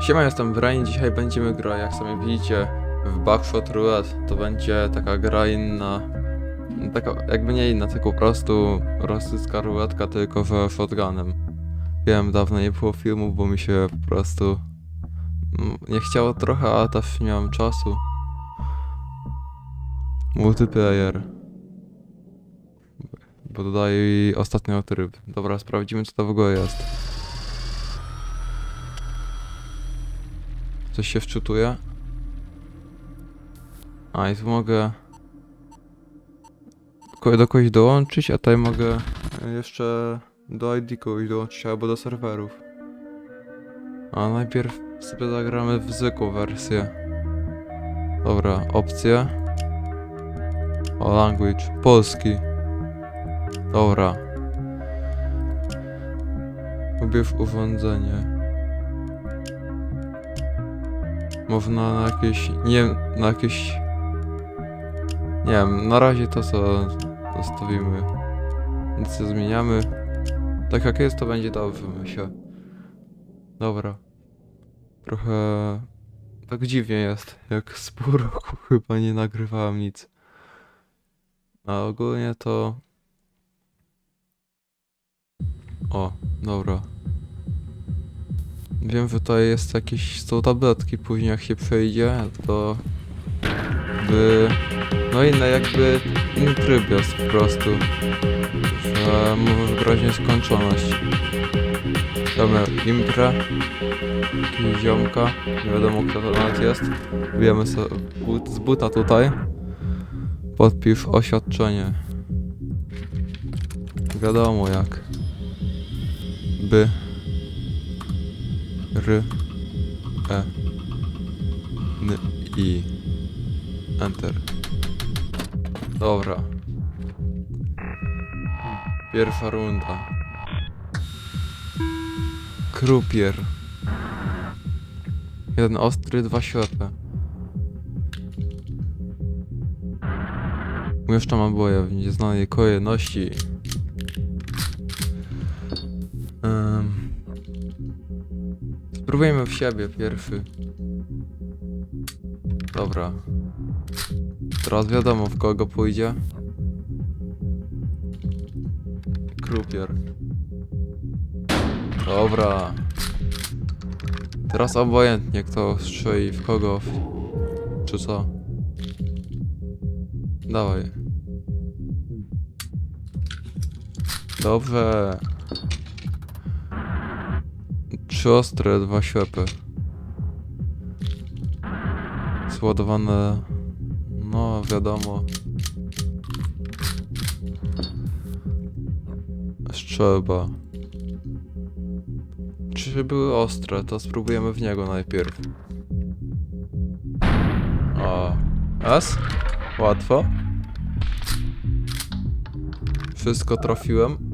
Siema, jestem Brain, dzisiaj będziemy grać, jak sami widzicie, w Backshot Roulette. To będzie taka gra inna, taka jakby nie inna, tylko po prostu rosyjska ruletka, tylko że shotgunem. Wiem, dawno nie było filmów, bo mi się po prostu mm, nie chciało trochę, a też nie miałem czasu. Multiplayer. Bo dodaję ostatnio tryb. Dobra, sprawdzimy co to w ogóle jest. Coś się wczytuje. A i tu mogę do kogoś dołączyć, a tutaj mogę jeszcze do ID kogoś dołączyć albo do serwerów. A najpierw sobie zagramy w zwykłą wersję. Dobra, opcje. O, language. Polski. Dobra. Ubierz urządzenie. Można na jakieś, nie wiem, na jakieś, nie wiem, na razie to co zostawimy. Nic nie zmieniamy. Tak jak jest, to będzie dobrze, myślę. Dobra. Trochę tak dziwnie jest, jak z pół roku chyba nie nagrywałem nic. A ogólnie to... O, dobra. Wiem, że tutaj jest jakieś, są tabletki, później jak się przejdzie, to by... No inne jakby inny tryb jest po prostu. Że może wybrać nieskończoność. Dobra, imprę. Jakiś ziomka, nie wiadomo kto to nawet jest. Wiemy sobie z buta tutaj. Podpisz oświadczenie. Wiadomo jak. By. R E N I Enter. Dobra. Pierwsza runda. Krupier. Jeden ostry, dwa ślepe. Umieszczam oboje w nieznanej kolejności. Spróbujmy w siebie pierwszy. Dobra. Teraz wiadomo w kogo pójdzie. Krupier. Dobra. Teraz obojętnie kto strzeli w kogo. Czy co? Dawaj. Dobrze. Trzy ostre, dwa ślepy. Zładowane. No, wiadomo. Strzelba. Czy były ostre? To spróbujemy w niego najpierw. O. S? Łatwo. Wszystko trafiłem.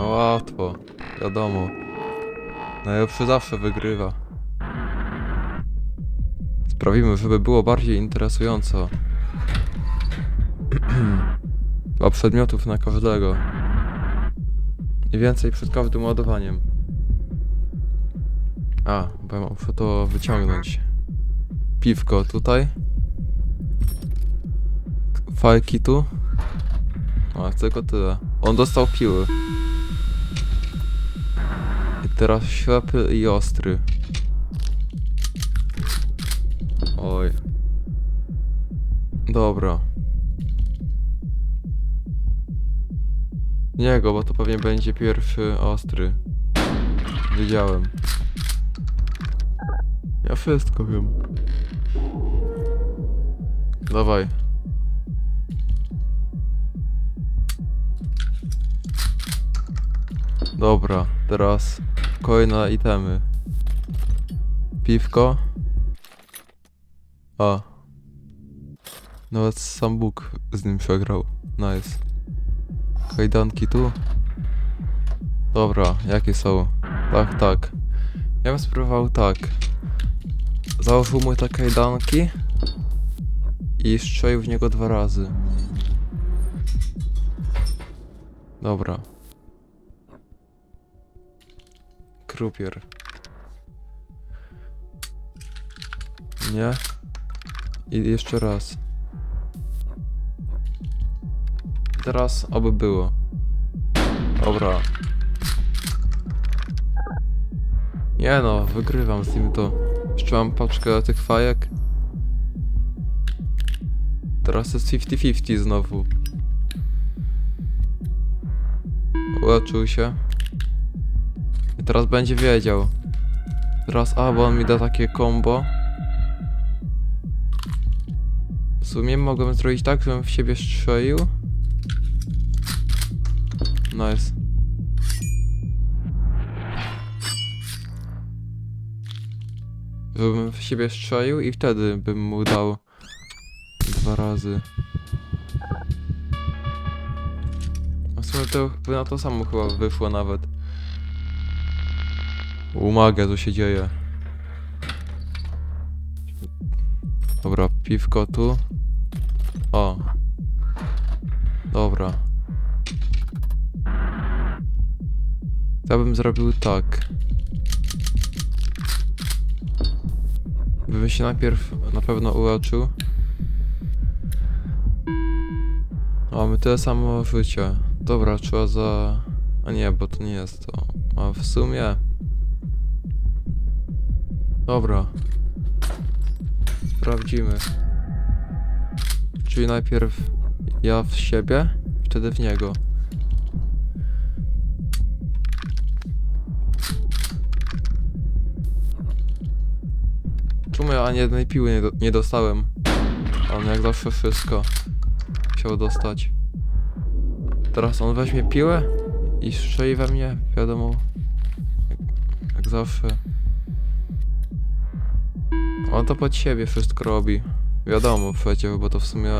No łatwo, wiadomo. Najlepszy zawsze wygrywa. Sprawimy, żeby było bardziej interesująco. Dwa przedmiotów na każdego. I więcej przed każdym ładowaniem. A, bo ja muszę to wyciągnąć. Piwko tutaj. Fajki tu. A, tylko tyle. On dostał piły. Teraz ślepy i ostry. Oj. Dobra. Niego, bo to pewnie będzie pierwszy ostry. Wiedziałem. Ja wszystko wiem. Dawaj. Dobra, teraz kolejne itemy. Piwko. A. Nawet sam Bóg z nim przegrał. Nice. Kajdanki tu. Dobra, jakie są? Tak, tak. Ja bym spróbował tak. Założył mu te kajdanki i strzelił w niego dwa razy. Dobra. Krupier. Nie? I jeszcze raz. Teraz oby było. Dobra. Nie no, wygrywam z nim to. Jeszcze mam paczkę tych fajek. Teraz jest 50-50 znowu. Uleczył się. Teraz będzie wiedział. Teraz, a, bo on mi da takie combo. W sumie mogłem zrobić tak, żebym w siebie strzelił. Nice. Żebym w siebie strzelił i wtedy bym mu dał dwa razy. W sumie to by na to samo chyba wyszło nawet. Umaga, co się dzieje. Dobra, piwko tu. O. Dobra. Ja bym zrobił tak. Bym się najpierw na pewno uleczył. Mamy tyle samo życia. Dobra, trzeba za... A nie, bo to nie jest to. A w sumie... Dobra. Sprawdzimy. Czyli najpierw ja w siebie, wtedy w niego. Czemu ja ani jednej piły nie, do, nie dostałem? On jak zawsze wszystko chciał dostać. Teraz on weźmie piłę i strzeli we mnie, wiadomo. Jak, jak zawsze. On to pod siebie wszystko robi. Wiadomo przecież, bo to w sumie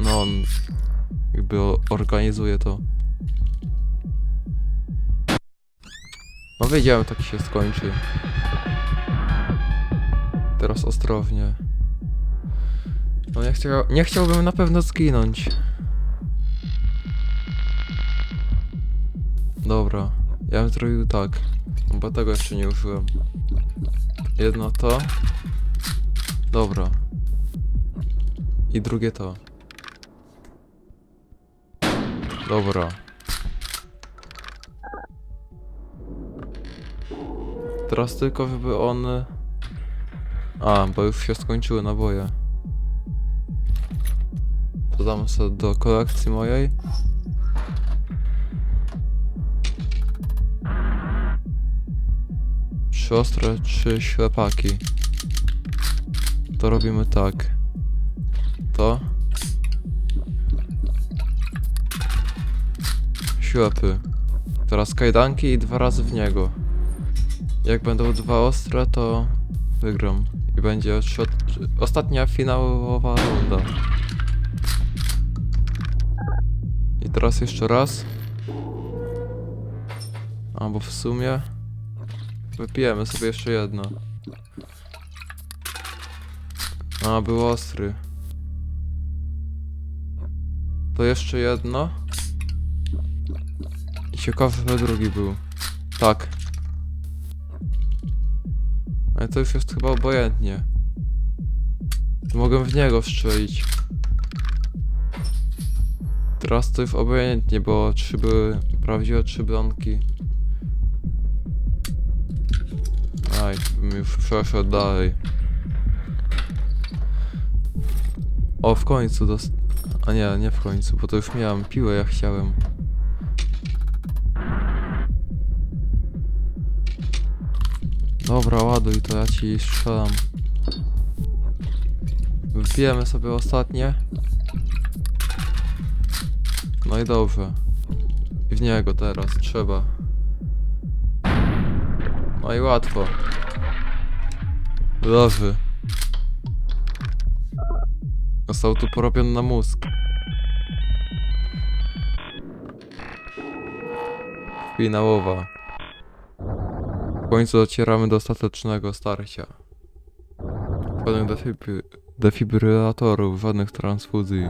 no on jakby organizuje to. No wiedziałem, tak się skończy. Teraz ostrożnie. No nie, chciał, nie chciałbym na pewno zginąć. Dobra, ja bym zrobił tak, bo tego jeszcze nie użyłem. Jedno to. Dobra. I drugie to. Dobra. Teraz tylko, żeby on... A, bo już się skończyły naboje. To dam sobie do kolekcji mojej. Trzy ostre, trzy ślepaki. To robimy tak. To. Ślepy. Teraz kajdanki i dwa razy w niego. Jak będą dwa ostre, to wygram. I będzie ostatnia finałowa runda. I teraz jeszcze raz. Albo w sumie... Wypijemy sobie jeszcze jedno. A, był ostry. To jeszcze jedno. I ciekawe, że drugi był. Tak. Ale to już jest chyba obojętnie. Mogę w niego strzelić. Teraz to już obojętnie, bo trzy były prawdziwe trzy blanki. Aj, bym już przeszedł dalej. O, w końcu dost... A nie, nie w końcu, bo to już miałem piłę, ja chciałem. Dobra, ładuj, to ja ci strzelam. Wypijemy sobie ostatnie. No i dobrze. I w niego teraz trzeba. No i łatwo. Leży. Został tu porobiony na mózg. Finałowa. W końcu docieramy do ostatecznego starcia. Żadnych defibry defibrylatorów, żadnych transfuzji.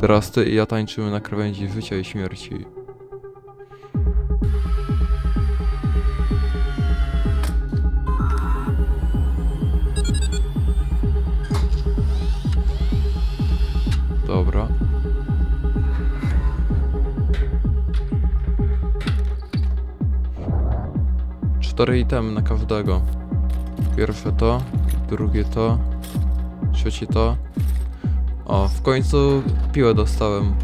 Teraz ty i ja tańczymy na krawędzi życia i śmierci. Cztery itemy na każdego. Pierwsze to, drugie to, trzecie to. O, w końcu piłę dostałem.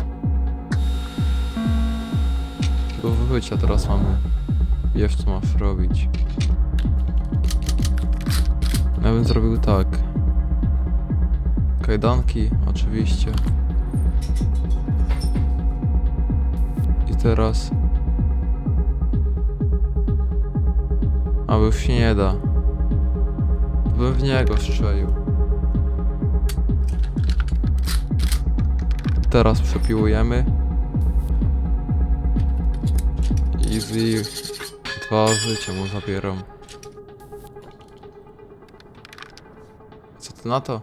Do wychycia teraz mamy. Wiesz co masz robić. Ja bym zrobił tak. Kajdanki, oczywiście. I teraz... A bo już się nie da. To bym w niego strzelił. Teraz przepiłujemy. Easy. Dwa życia mu zabieram. Co ty na to?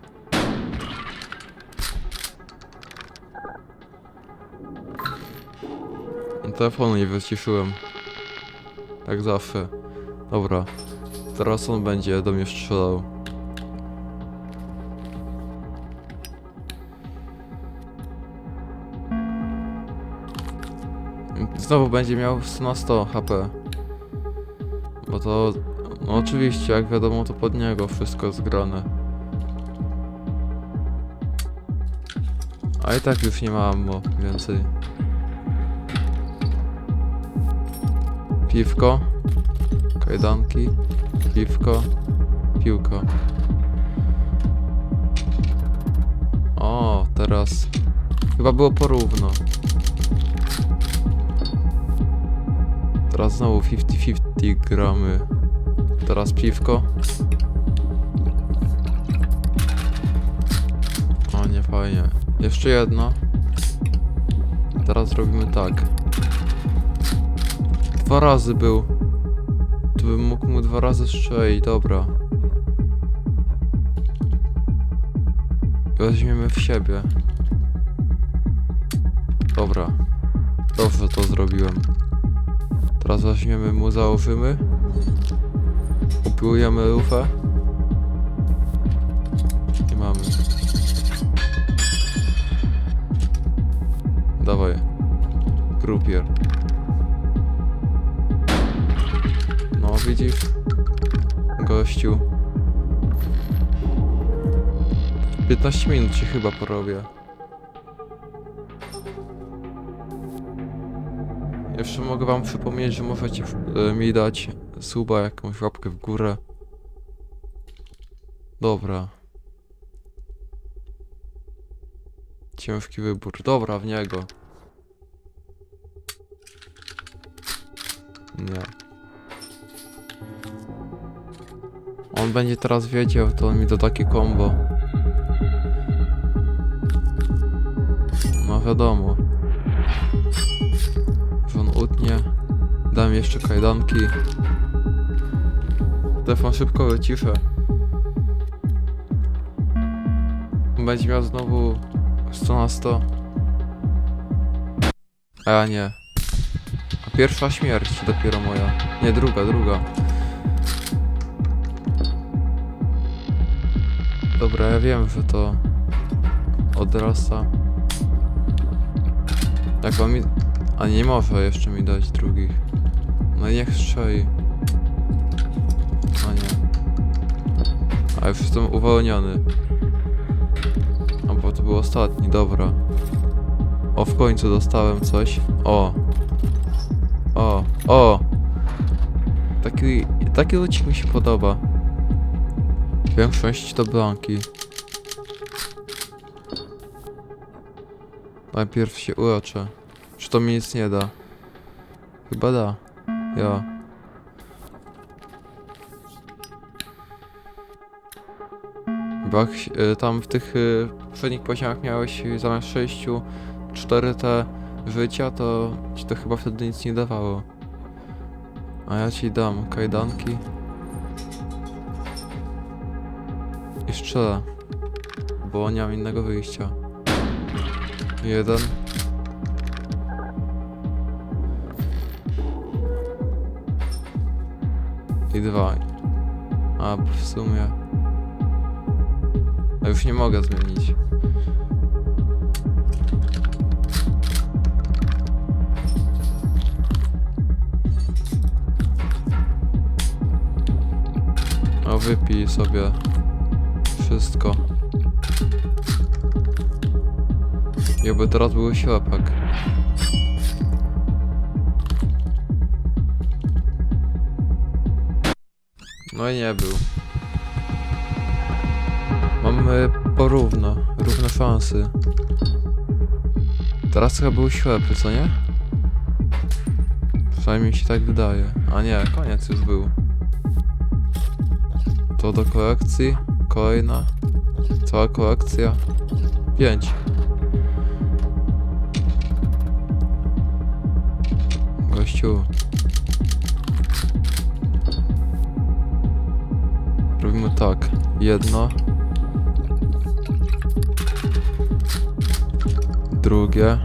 Telefonu nie wyciszyłem. Tak zawsze. Dobra. Teraz on będzie do mnie strzelał. Znowu będzie miał na 100 HP. Bo to... No oczywiście, jak wiadomo, to pod niego wszystko zgrane. A i tak już nie ma ammo więcej. Piwko. Kajdanki. Piwko. Piłka. O, teraz... Chyba było porówno. Teraz znowu 50-50 gramy. Teraz piwko. O, nie fajnie. Jeszcze jedno. Teraz robimy tak. Dwa razy był. Bym mógł mu dwa razy strzelić, dobra. Weźmiemy w siebie. Dobra. Dobrze to zrobiłem. Teraz weźmiemy mu, założymy. Upiłujemy lufę. I mamy. Dawaj. Grupier. Widzisz? Gościu. 15 minut ci chyba porobię. Jeszcze mogę wam przypomnieć, że możecie e, mi dać suba, jakąś łapkę w górę. Dobra. Ciężki wybór. Dobra, w niego. Nie. On będzie teraz wiedział, to on mi da takie combo. No wiadomo. Że on utnie. Dam jeszcze kajdanki. Telefon szybko wyciszę. Będzie miał znowu 100 na 100. A ja nie. A pierwsza śmierć dopiero moja. Nie, druga, druga. Dobra, ja wiem, że to odrasta. Jak wam mi... A nie może jeszcze mi dać drugich. No niech strzeli. A nie. A już jestem uwolniony. A bo to był ostatni, dobra. O, w końcu dostałem coś. O. O, o. Taki, taki lucik mi się podoba. Większość to blanki. Najpierw się uroczę. Czy to mi nic nie da? Chyba da. Ja. Się- y, tam w tych y, poprzednich poziomach miałeś zamiast 6 4 te życia, to ci to chyba wtedy nic nie dawało. A ja ci dam kajdanki. I strzelę. Bo nie mam innego wyjścia. Jeden. I dwa. A w sumie. A już nie mogę zmienić. Wypij sobie wszystko. Jakby teraz był ślepak. No i nie był. Mamy porówno, równe szanse. Teraz chyba był ślepy, co nie? Przynajmniej mi się tak wydaje. A nie, koniec już był. To do kolekcji. Kolejna. Cała kolekcja. Pięć. Gościu. Robimy tak. Jedno. Drugie.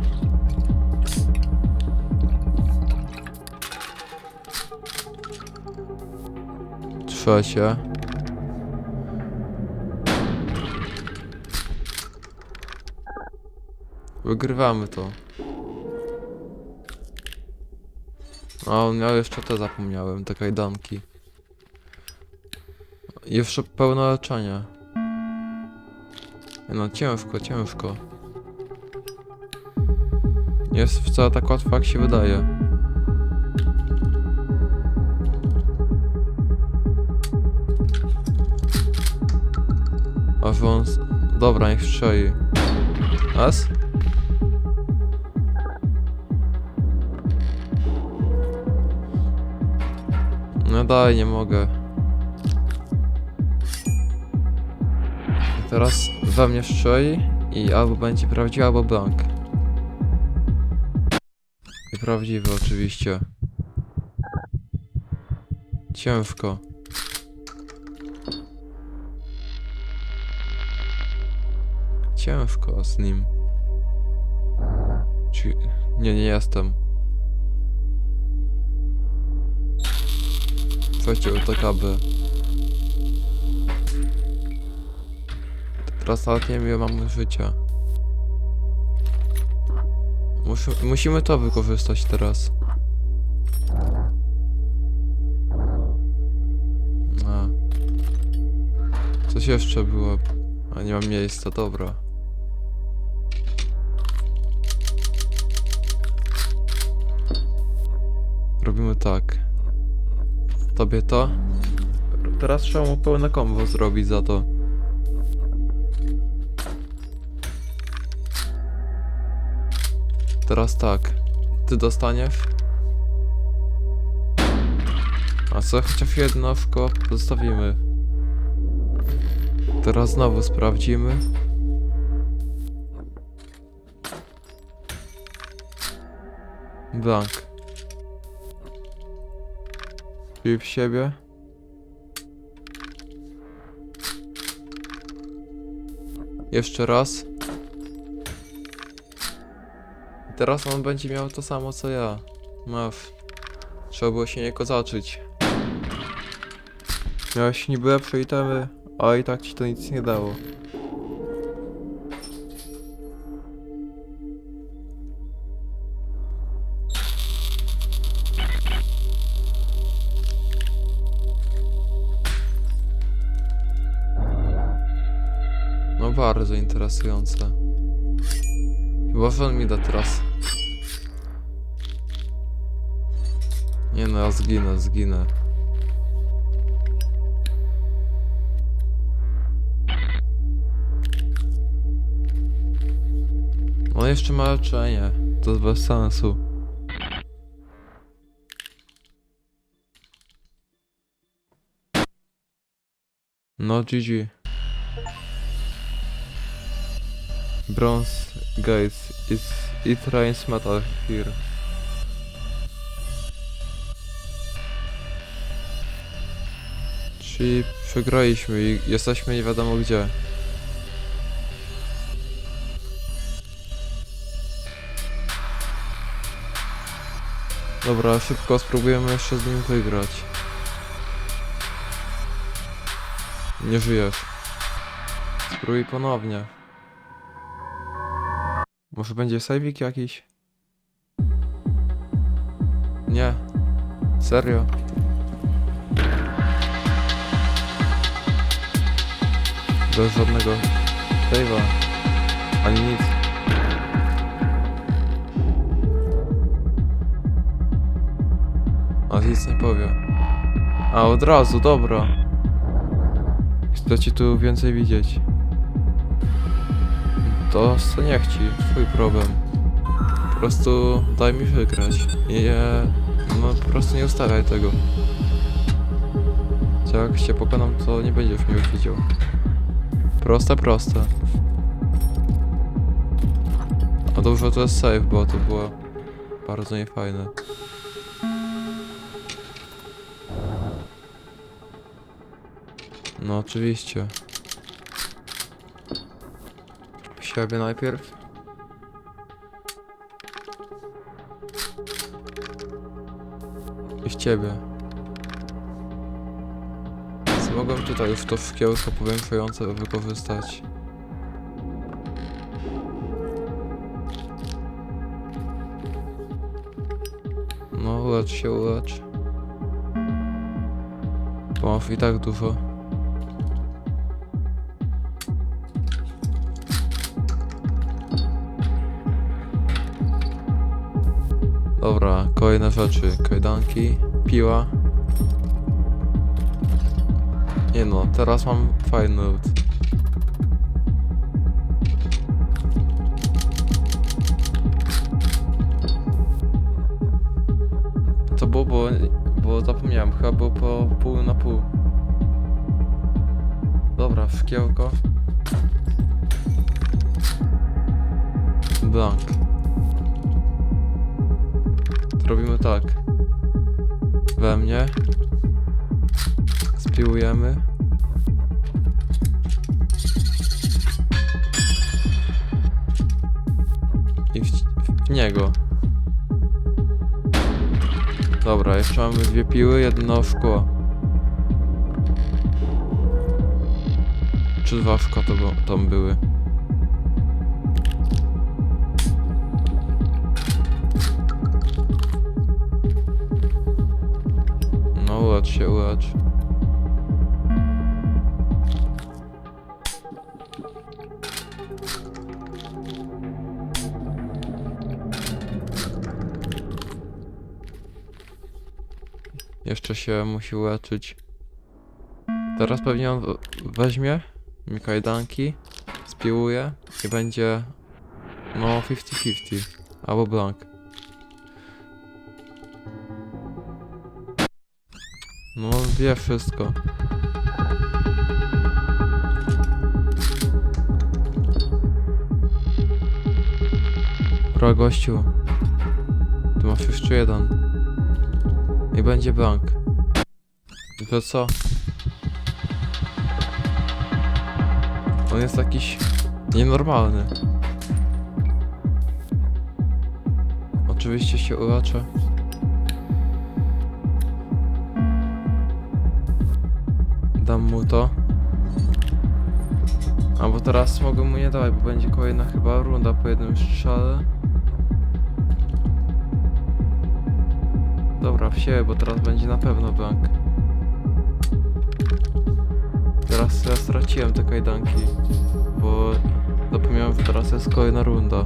Trzecie. Wygrywamy to. A on miał jeszcze te zapomniałem, te kajdanki. Jeszcze pełno leczenia. No ciężko, ciężko. Nie jest wcale tak łatwo jak się wydaje. A wąs... Dobra, niech strzeli. As? No daj, nie mogę. Teraz we mnie strzeli i albo będzie prawdziwy, albo blank. I prawdziwy oczywiście. Ciężko. Ciężko z nim. Czy... Nie, nie jestem. Słuchajcie, UTKB. Teraz nawet nie wiem mamy życia. Musi, musimy to wykorzystać teraz. A. Coś jeszcze było. A nie mam miejsca, dobra. Robimy tak. Tobie to. Teraz trzeba mu pełne kombo zrobić za to. Teraz tak. Ty dostaniesz. A co chociaż jedno w zostawimy. Teraz znowu sprawdzimy. Blank. Czyli w siebie. Jeszcze raz. I teraz on będzie miał to samo co ja. Masz. Trzeba było się nie kozaczyć. Miałeś niby lepsze itemy, a i tak ci to nic nie dało. Interesujące. Chyba że on mi da teraz. Nie no, ja zginę, zginę. On jeszcze ma leczenie. To jest bez sensu. No GG. Bronze Gates. It's, it rains metal here. Czyli przegraliśmy i jesteśmy nie wiadomo gdzie. Dobra, szybko spróbujemy jeszcze z nim wygrać. Nie żyjesz. Spróbuj ponownie. Może będzie sejwik jakiś? Nie. Serio? Bez żadnego save'a. Ani nic. A nic nie powie. A od razu, dobra. Chcę ci tu więcej widzieć. To co nie chci, twój problem. Po prostu daj mi wygrać. I no po prostu nie ustawiaj tego. Jak cię pokonam, to nie będziesz mnie widział. Proste, proste. A dobrze to jest save, bo to było bardzo niefajne. No oczywiście. Siebie najpierw. I w ciebie. Co mogłem tutaj już to szkiełko powiększające wykorzystać? No, ulecz się, ulecz. Bo masz i tak dużo. Dobra, kolejne rzeczy. Kajdanki, piła. Nie no, teraz mam fajny loot. I w, niego. Dobra, jeszcze mamy dwie piły, jedno szkło. Czy dwa szkła to tam były? No ulecz się, ulecz. Jeszcze się musi leczyć. Teraz pewnie on weźmie mi kajdanki, spiłuje i będzie no 50-50 albo blank. No wie wszystko. Dobra gościu. Tu masz jeszcze jeden. I będzie. I to co? On jest jakiś nienormalny. Oczywiście się uleczę. Dam mu to. A bo teraz mogę mu nie dać, bo będzie kolejna chyba runda po jednym strzale. Dobra, wsie, bo teraz będzie na pewno blank. Teraz ja straciłem te kajdanki, bo zapomniałem, że teraz jest kolejna runda.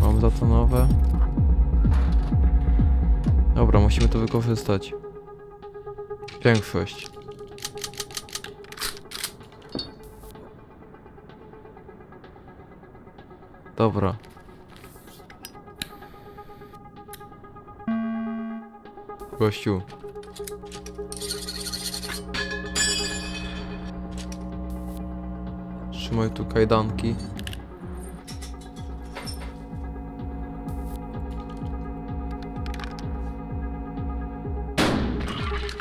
Mam za to nowe. Dobra, musimy to wykorzystać. Większość. Dobra. Gościu. Trzymaj tu kajdanki.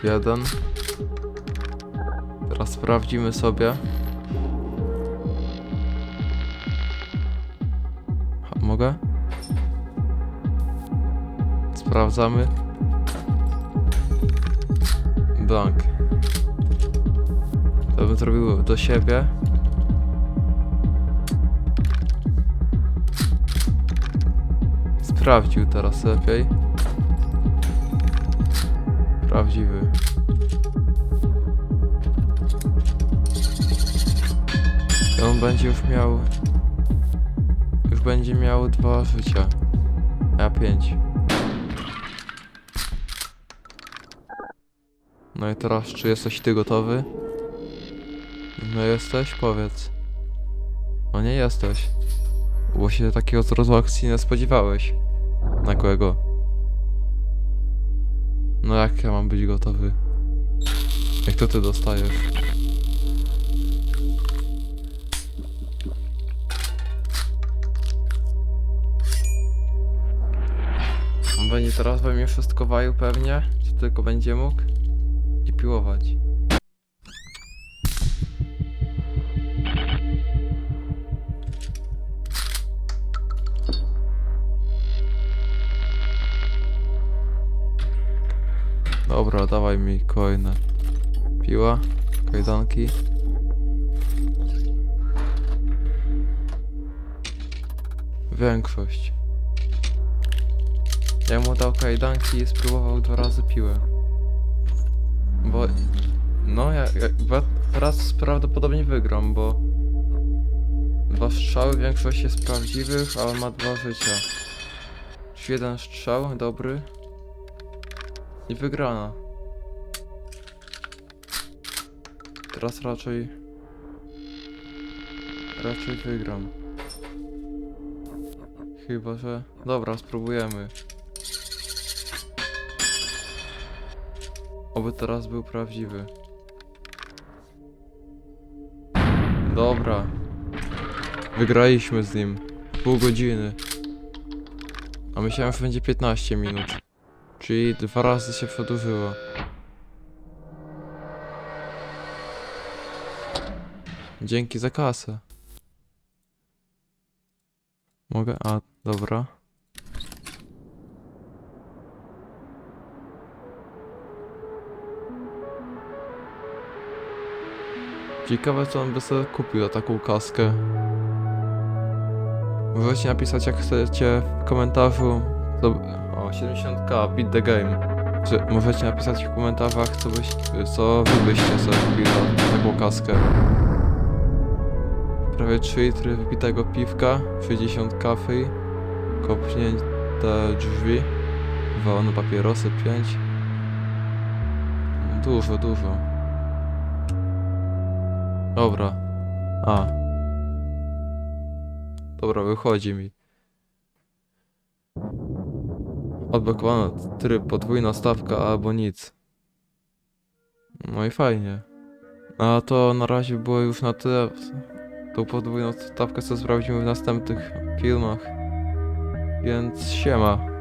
Jeden. Teraz sprawdzimy sobie. Mogę? Sprawdzamy blank. To bym zrobił do siebie. Sprawdził teraz lepiej. Prawdziwy. I on będzie już miał... Już będzie miał dwa życia. A ja pięć. No i teraz, czy jesteś ty gotowy? No jesteś? Powiedz. No nie jesteś. Bo się takiego zwrotu akcji nie spodziewałeś. Nagłego. No jak ja mam być gotowy? Jak to ty dostajesz? Będzie teraz we mnie wszystko walił pewnie, czy tylko będzie mógł piłować. Dobra, dawaj mi kolejne. Piła, kajdanki. Większość. Ja mu dał kajdanki i spróbował dwa razy piłę. Bo... No, ja, ja teraz prawdopodobnie wygram, bo... Dwa strzały, większość jest prawdziwych, a on ma dwa życia. Czy jeden strzał, dobry. I wygrana. Teraz raczej... Raczej wygram. Chyba, że... Dobra, spróbujemy. Oby teraz był prawdziwy. Dobra. Wygraliśmy z nim. Pół godziny. A myślałem, że będzie 15 minut. Czyli dwa razy się przedłużyło. Dzięki za kasę. Mogę? A, dobra. Ciekawe co on by sobie kupił taką kaskę. Możecie napisać jak chcecie w komentarzu. To... O, 70k, beat the game. Że możecie napisać w komentarzach co, byś, co wy byście sobie kupili za taką kaskę. Prawie 3 litry wypitego piwka, 60 kafy, kopnięte drzwi, wolne papierosy 5. Dużo, dużo. Dobra. A. Dobra, wychodzi mi. Odblokowano tryb podwójna stawka albo nic. No i fajnie. A to na razie było już na tyle. Tą podwójną stawkę co sprawdzimy w następnych filmach. Więc siema.